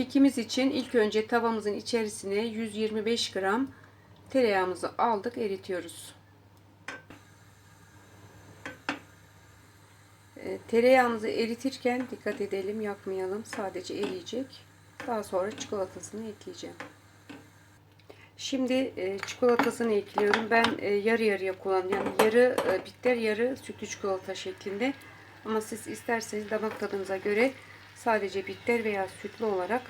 kekimiz için ilk önce tavamızın içerisine 125 gram tereyağımızı aldık eritiyoruz. E, tereyağımızı eritirken dikkat edelim yakmayalım sadece eriyecek. Daha sonra çikolatasını ekleyeceğim. Şimdi e, çikolatasını ekliyorum. Ben e, yarı yarıya kullanıyorum. Yani yarı e, bitter yarı sütlü çikolata şeklinde. Ama siz isterseniz damak tadınıza göre sadece bitter veya sütlü olarak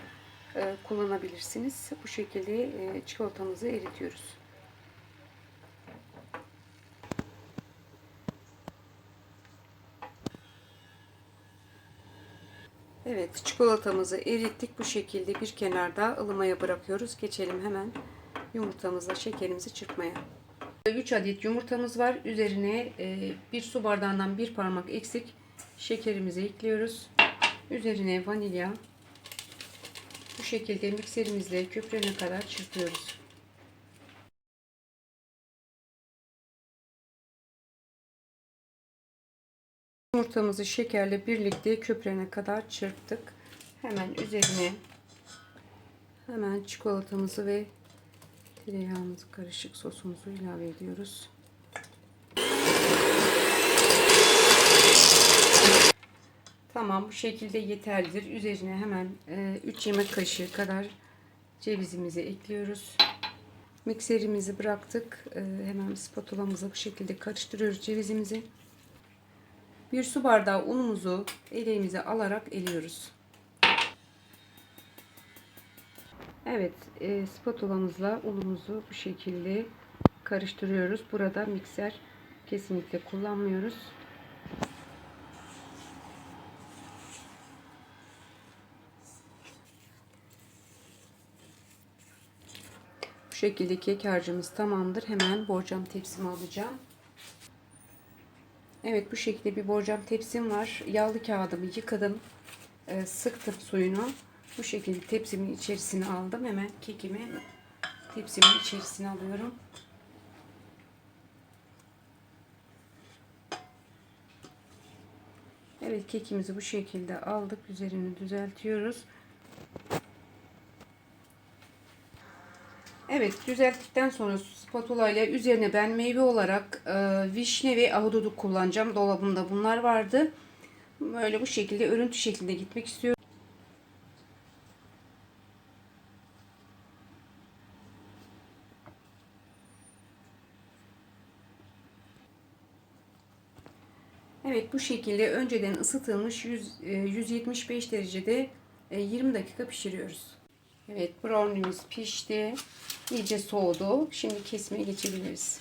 e, kullanabilirsiniz. Bu şekilde e, çikolatamızı eritiyoruz. Evet çikolatamızı erittik. Bu şekilde bir kenarda ılımaya bırakıyoruz. Geçelim hemen yumurtamızla şekerimizi çırpmaya. 3 adet yumurtamız var. Üzerine e, bir su bardağından bir parmak eksik şekerimizi ekliyoruz. Üzerine vanilya. Bu şekilde mikserimizle köpürene kadar çırpıyoruz. Yumurtamızı şekerle birlikte köpürene kadar çırptık. Hemen üzerine hemen çikolatamızı ve tereyağımızı karışık sosumuzu ilave ediyoruz. Tamam bu şekilde yeterlidir. Üzerine hemen 3 yemek kaşığı kadar cevizimizi ekliyoruz. Mikserimizi bıraktık. E, hemen spatulamızla bu şekilde karıştırıyoruz cevizimizi. Bir su bardağı unumuzu eleğimize alarak eliyoruz. Evet, e, spatulamızla unumuzu bu şekilde karıştırıyoruz. Burada mikser kesinlikle kullanmıyoruz. Şekilde kek harcımız tamamdır. Hemen borcam tepsimi alacağım. Evet bu şekilde bir borcam tepsim var. Yağlı kağıdımı yıkadım. E, sıktım suyunu. Bu şekilde tepsimin içerisine aldım. Hemen kekimi tepsimin içerisine alıyorum. Evet kekimizi bu şekilde aldık. Üzerini düzeltiyoruz. Evet düzelttikten sonra spatula ile üzerine ben meyve olarak e, vişne ve ahududu kullanacağım. Dolabımda bunlar vardı. Böyle bu şekilde örüntü şeklinde gitmek istiyorum. Evet bu şekilde önceden ısıtılmış 100, e, 175 derecede e, 20 dakika pişiriyoruz. Evet brownie'miz pişti. İyice soğudu. Şimdi kesmeye geçebiliriz.